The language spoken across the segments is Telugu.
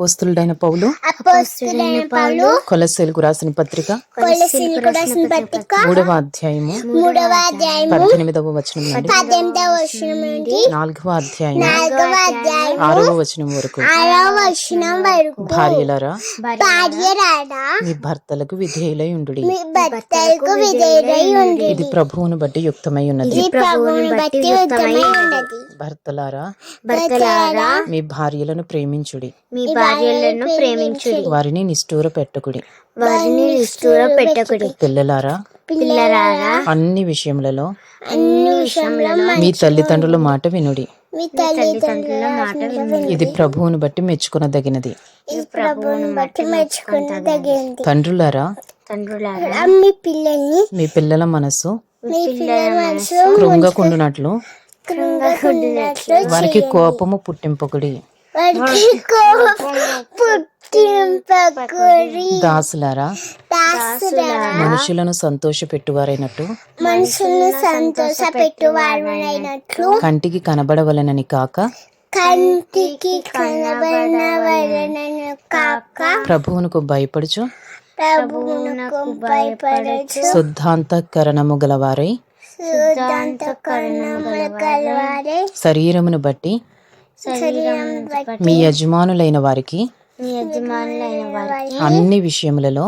పోస్తులుడైన పౌలు. కొలసీలకు రాసిన పత్రిక. మూడవ అధ్యాయము. మూడవ అధ్యాయం పద్దెనిమిదవ వచనం నుండి పద్దెనిమిదవ వచనం నుండి నాలుగవ అధ్యాయం నాలుగవ అధ్యాయం ఆరవ వచనం వరకు. ఆరవ వచనం వరకు. భార్యలారా మీ భర్తలకు విధేయులై ఉండు మీ భర్తలకు విధేయుడై ఉండి ఇది ప్రభువును బట్టి యుక్తమై ఉన్నది. ప్రభువుని బట్టి ఉత్తమై ఉన్నది. భర్తలారా భర్తలారా మీ భార్యలను ప్రేమించుడి. మీ భార్యలను ప్రేమించుడి. వారిని నిష్ఠూర పెట్టకుడి. వారిని నిష్ఠూర పెట్టకుడి. పిల్లలారా పిల్లలారా అన్ని విషయములలో అన్ని విషయంలో మీ తల్లిదండ్రుల మాట వినుడి. మీ తల్లిదండ్రుల మాట వినుడి. ఇది ప్రభువును బట్టి మెచ్చుకొనదగినది. ప్రభువుని బట్టి తండ్రులారా తండ్రులారా మీ పిల్లల్ని మీ పిల్లల మనస్సు మీ పిల్లల మనసు కృంగకుండునట్లు వారికి కోపము పుట్టింపకుడి. దాసులారా మనుషులను సంతోషపెట్టువారైనట్టు మనుషులను సంతోష పెట్టువారునైనట్లు కంటికి కనబడవలనని కాక కంటికి కాక. ప్రభువునకు భయపడుచు ప్రభువునకు భయపడచ్చు శుద్ధాంతఃకరణము గలవారై శుద్ధాంతకరణముల కలవారే శరీరమును బట్టి శరీరం మీ యజమానులైన వారికి మీ యజమానులైన వారికి అన్ని విషయములలో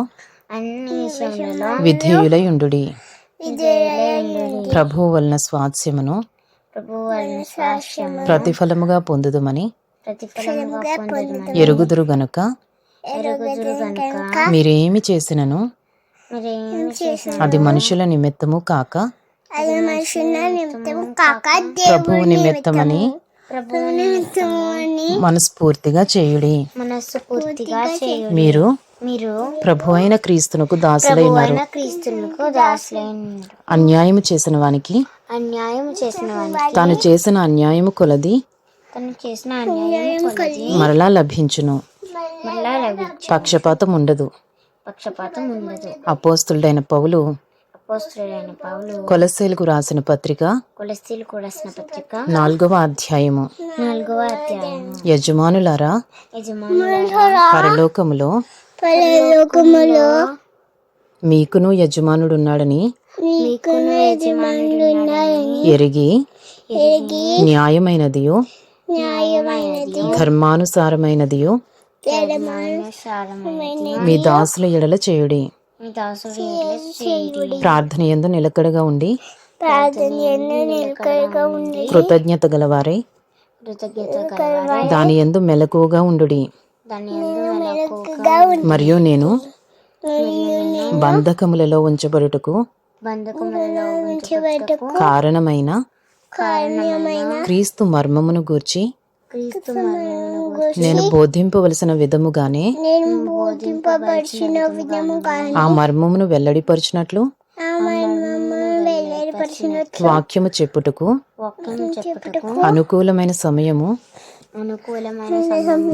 అన్ని విషయములలో విధేయులై వలన స్వాస్యమును ప్రభు వలన సాక్ష్యము ప్రతిఫలముగా పొందుదుమని ఎరుగుదురు గనుక ఎరుగుదురు గనుక మీరేమి చేసినను? మీరేం చేసిన అది మనుషుల నిమిత్తము కాక అది మనుషుల నిమిత్తము కాక ప్రభువు నిమిత్తమని మనస్ఫూర్తిగా చేయుడి. చేయు మీరు మీరు ప్రభు అయిన క్రీస్తునకు దాసులైనారు. ప్రభువైన క్రీస్తులకు దాసులైన అన్యాయము చేసిన వానికి అన్యాయం చేసిన వానికి తాను చేసిన అన్యాయము కొలది. తను చేసిన అన్యాయం కొలది. మరలా లభించును. మళ్ళా లభించు పక్షపాతం ఉండదు పక్షపాతం ఉండదు అపోస్తుడైన పౌలు అపోస్తులైన పౌలు కొలస్సేలకు రాసిన పత్రిక కొలస్తీలకు రాసిన పత్రిక నాలుగవ అధ్యాయము. నాలుగవ అధ్యాయం యజమానులారా యజమానులారా పరలోకములో పరలోకములో మీకును యజమానుడున్నాడని మీకును యజమానులు ఉన్నారని ఎరిగి ఎరిగి న్యాయమైనదియో న్యాయమైనది ధర్మానుసారమైనదియో ధర్మానుసారమైనది మీ దాసుల ఎడల చేయుడి. ప్రార్థన ఎందు నిలకడగా ఉండి ఉండి కృతజ్ఞత గలవారై దాని ఎందు మెలకువగా మెలకుగా మరియు నేను బంధకములలో ఉంచబడుటకు కారణమైన కారణమైన క్రీస్తు మర్మమును గూర్చి నేను బోధింపవలసిన విధముగానే ఆ మర్మమును వెల్లడిపరిచినట్లు వాక్యము చెప్పుటకు అనుకూలమైన సమయము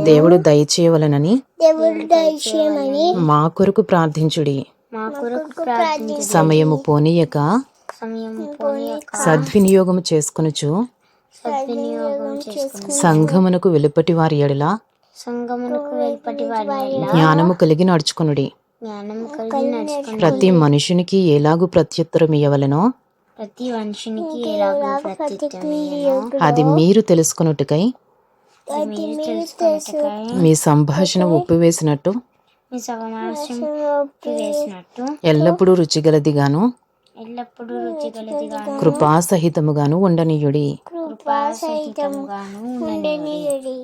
దేవుడు దయచేయవలనని మా కొరకు ప్రార్థించుడి. మా కొరకు ప్రార్థించు సమయము పోనీయక సమయం పోనీయక సద్వినియోగము చేసుకొనుచు సంఘమునకు వెలుపటి వారి ఎడల సంగమునకు వెల్పటి వారి జ్ఞానము కలిగి నడుచుకొనుడి. ప్రతి మనుషునికి ఎలాగూ ప్రత్యుత్తరం ప్రతి మనుషునికి ప్రత్యుత్తరం అది మీరు తెలుసుకొనుటకై? మీ సంభాషణ ఉప్పివేసినట్టు మీ సమావేశం వేసినట్టు ఎల్లప్పుడూ రుచిగలదిగాను? ఎల్లప్పుడూ రుచిగలదిగాను? కృపాసహితముగాను ఉండనీయుడి. കൃപാസഹിതം ഉണ്ടെന്നിരളി